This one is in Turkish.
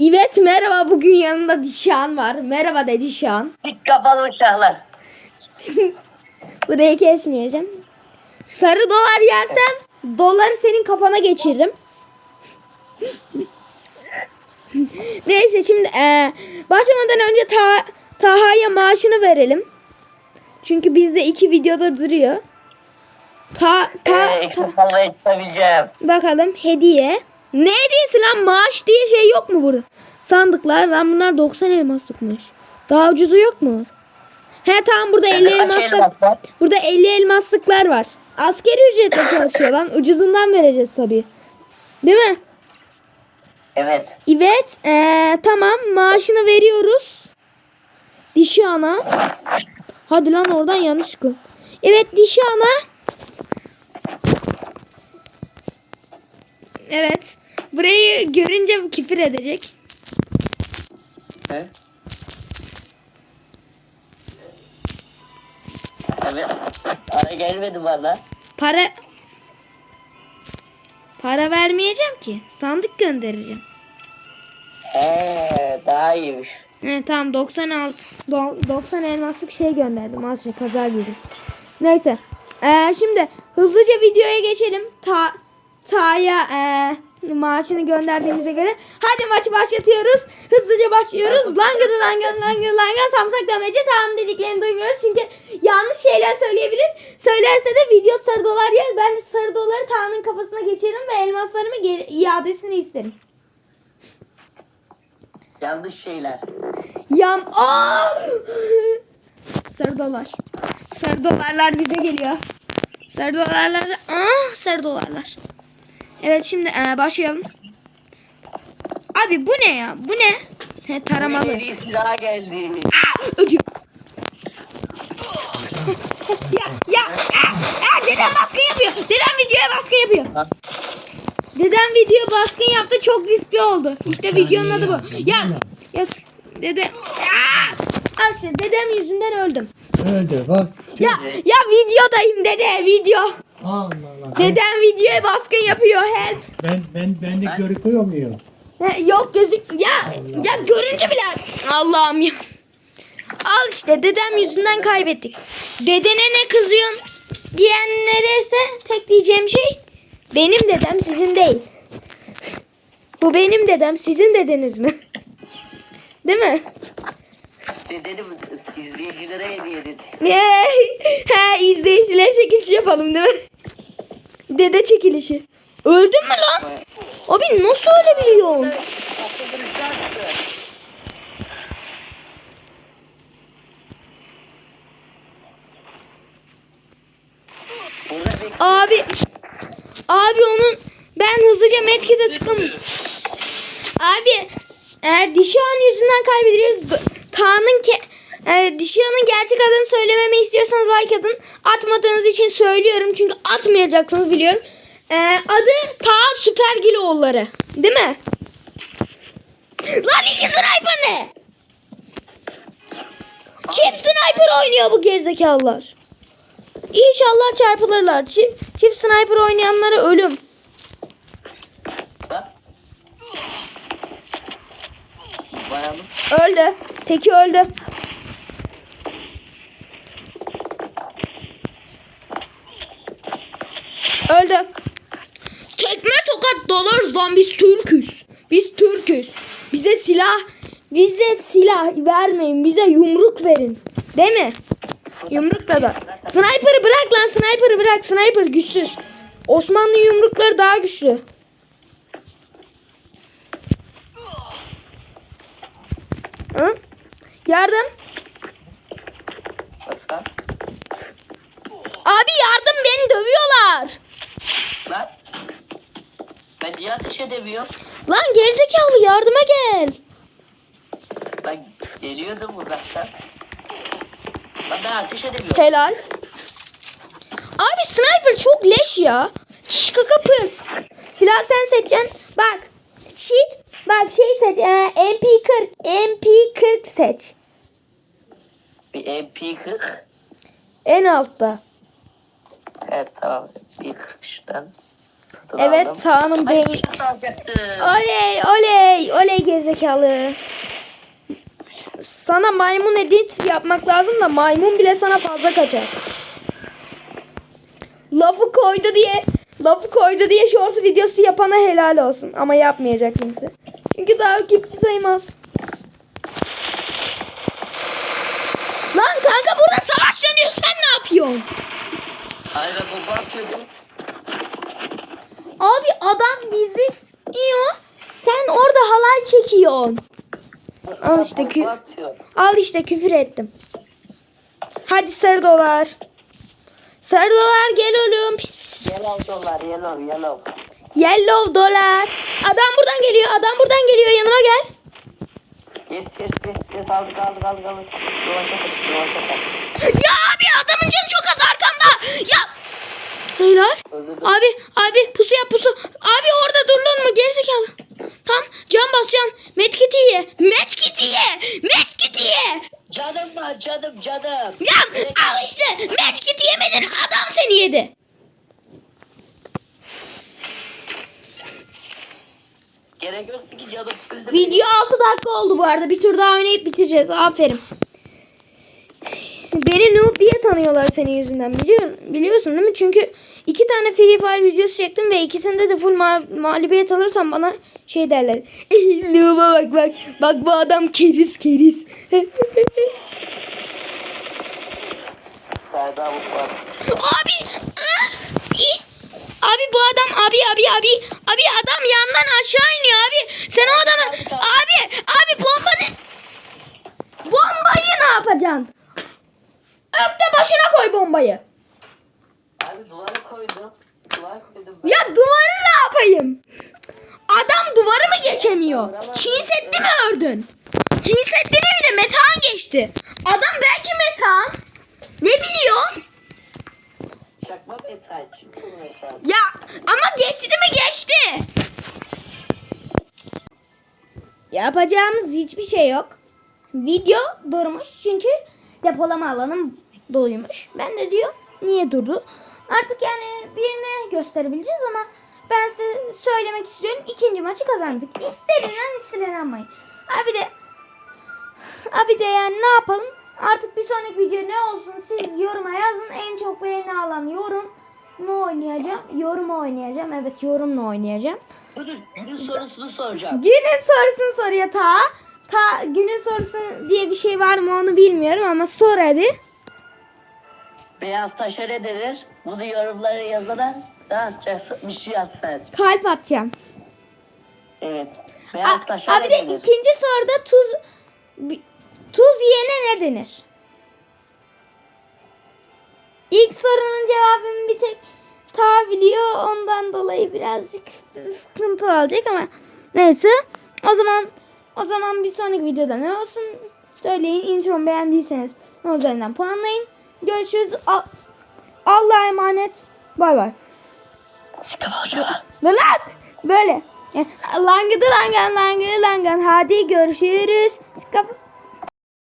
Evet merhaba bugün yanında Dişan var. Merhaba de Dişan. Dik kapalı uşaklar. Burayı kesmeyeceğim. Sarı dolar yersem doları senin kafana geçiririm. Neyse şimdi eee, başlamadan önce Ta Taha'ya maaşını verelim. Çünkü bizde iki videoda duruyor. Ta, ta, Ee, ta- tutabileceğim. bakalım hediye. Ne hediyesi lan maaş diye şey yok mu burada? Sandıklar lan bunlar 90 elmaslıkmış. Daha ucuzu yok mu? He tamam burada 50 Kaç elmaslık. Burada 50 elmaslıklar var. Askeri ücretle çalışıyor lan. Ucuzundan vereceğiz tabii. Değil mi? Evet. Evet. ee, tamam maaşını veriyoruz. Dişi ana. Hadi lan oradan yanlış koy. Evet dişi ana. Evet. Burayı görünce küfür edecek. He? Evet. Ara gelmedi bana. Para Para vermeyeceğim ki. Sandık göndereceğim. He, daha iyiymiş. Evet tamam 96 do- 90 elmaslık şey gönderdim. Az şey kaza gibi. Neyse. Ee, şimdi hızlıca videoya geçelim. Ta Ta'ya ee, maaşını gönderdiğimize göre. Hadi maçı başlatıyoruz. Hızlıca başlıyoruz. Langıdı langıdı langıdı langıdı samsak demeci tamam dediklerini duymuyoruz. Çünkü yanlış şeyler söyleyebilir. Söylerse de video sarı dolar yer. Ben de sarı doları Ta'nın kafasına geçiririm ve elmaslarımı geri, iadesini isterim. Yanlış şeyler. Yan Aa! Sarı dolar. Sarı dolarlar bize geliyor. Sarı dolarlar. Aa, sarı dolarlar. Evet şimdi e, başlayalım. Abi bu ne ya? Bu ne? He, taramalı. Yeni silah geldi. Aa, ödüm. ya ya aa, aa, dedem baskın yapıyor. Dedem videoya baskın yapıyor. Dedem video baskın yaptı çok riskli oldu. İşte videonun adı bu. Ya ya dede Aa! İşte dedem yüzünden öldüm. Öldü bak. Ya ya videodayım dede video. Allah Allah. Ben, Dedem videoya baskın yapıyor help. ben, ben, ben de görüküyor muyum? Yok gözük ya ya görünce bile Allah'ım ya. Al işte dedem yüzünden kaybettik. Dedene ne kızıyorsun diyenlere ise tek diyeceğim şey benim dedem sizin değil. Bu benim dedem sizin dedeniz mi? Değil mi? Dedim izleyicilere hediye edin. He izleyiciler çekilişi yapalım değil mi? Dede çekilişi. Öldün mü lan? Abi nasıl ölebiliyorsun? Abi abi onun ben hızlıca medkit'e tıklam. Abi e, Dişan yüzünden kaybederiz. B- Ta'nın ke e, Dişan'ın gerçek adını söylememi istiyorsanız like atın. Atmadığınız için söylüyorum çünkü atmayacaksınız biliyorum. E, adı Ta Süpergiloğulları. Değil mi? Lan iki sniper ne? Çift sniper oynuyor bu gerizekalılar. İnşallah çarpılırlar. Çift, çift sniper oynayanlara ölüm. Öldü. Teki öldü. Öldü. Tekme tokat dalarız lan biz Türküz. Biz Türküz. Bize silah bize silah vermeyin. Bize yumruk verin. Değil mi? Yumrukla da. Sniper'ı bırak lan sniper'ı bırak. Sniper güçsüz. Osmanlı yumrukları daha güçlü. Hı? Yardım. Abi yardım beni dövüyorlar. Lan. Ben niye ateş edemiyorum? Lan gerizekalı yardıma gel. Ben geliyordum uzaktan. Lan ben ateş edemiyorum. Helal. Abi sniper çok leş ya. Çiş kaka pırt. Silah sen seçeceksin. Bak. Çi bak şey seç. Ee, MP40. MP40 seç. Bir MP40. En altta. Evet tamam. MP40 şuradan. Sıra Evet şunu alacaktım. Oley oley oley gerizekalı. Sana maymun edit yapmak lazım da maymun bile sana fazla kaçar. Lafı koydu diye lafı koydu diye shorts videosu yapana helal olsun ama yapmayacak kimse. Çünkü daha takipçi saymaz. Lan kanka burada savaş dönüyor sen ne yapıyorsun? Abi adam bizi istiyor. Sen orada halay çekiyorsun. Al işte kü-. Al işte küfür ettim. Hadi sarı dolar. Sarı dolar gel oğlum. Pis, pis, pis. Yellow dolar yellow yellow. Yellow dolar. Adam buradan geliyor. Adam buradan geliyor. Yanıma gel. Yes yes yes yes aldık aldık aldık aldık. Dolaşa kaç dolaşa kaç. Ya abi adamın canı çok az arkamda. Ya. Öldürdüm. Abi abi pusu yap pusu. Abi orada durdun mu gerizekalı. Tamam can basacaksın. Medkit'i ye. Medkit'i ye. Medkit'i ye. Canım var canım canım. Ya al işte. Medkit'i yemedin. Adam seni yedi. Gerek yoktu ki canım. Video 6 dakika oldu bu arada. Bir tur daha oynayıp bitireceğiz. Aferin. Beni noob diye tanıyorlar senin yüzünden. Biliyor, biliyorsun değil mi? Çünkü iki tane Free Fire videosu çektim ve ikisinde de full ma- mağlubiyet alırsam bana şey derler. Noob'a bak bak. Bak bu adam keriz keriz. Abi. ah, Abi bu adam abi abi abi abi adam yandan aşağı iniyor abi. Sen o adamı abi abi bombanı bombayı ne yapacaksın? Öp de başına koy bombayı. Abi duvara koydum. Duvar koydum. ben. Ya duvarı ne yapayım? Adam duvarı mı geçemiyor? Çin Seddi mi ördün? Çin Seddi'ni bile Metehan geçti. Adam belki Metehan. Ne biliyor? Çakma metal. Ya ama geçti mi geçti. Yapacağımız hiçbir şey yok. Video durmuş çünkü depolama alanım doluymuş. Ben de diyor niye durdu? Artık yani birine gösterebileceğiz ama ben size söylemek istiyorum. İkinci maçı kazandık. İsterilen istenilmeyin. Abi de Abi de yani ne yapalım? Artık bir sonraki video ne olsun siz yoruma yazın. En çok beğeni alan yorum mu oynayacağım? Yorum oynayacağım. Evet yorumla oynayacağım. Günün sorusunu soracağım. Günün sorusunu soruyor ta. Ta günün sorusu diye bir şey var mı onu bilmiyorum ama sor hadi. Beyaz taşa ne denir? Bunu yorumlara yazana ne yapacaksın? Bir şey yaz sen. Kalp atacağım. Evet. A- Beyaz taşa abi ne de denir? ikinci soruda tuz tuz yiyene ne denir? İlk sorunun cevabını bir tek ta biliyor. Ondan dolayı birazcık sıkıntı olacak ama neyse. O zaman o zaman bir sonraki videoda ne olsun söyleyin. Intromu beğendiyseniz üzerinden puanlayın. Görüşürüz. Allah'a emanet. Bay bay. Sıkıntı Lan böyle. Yani, langıdı langan langıdı langan. Hadi görüşürüz. Kafa-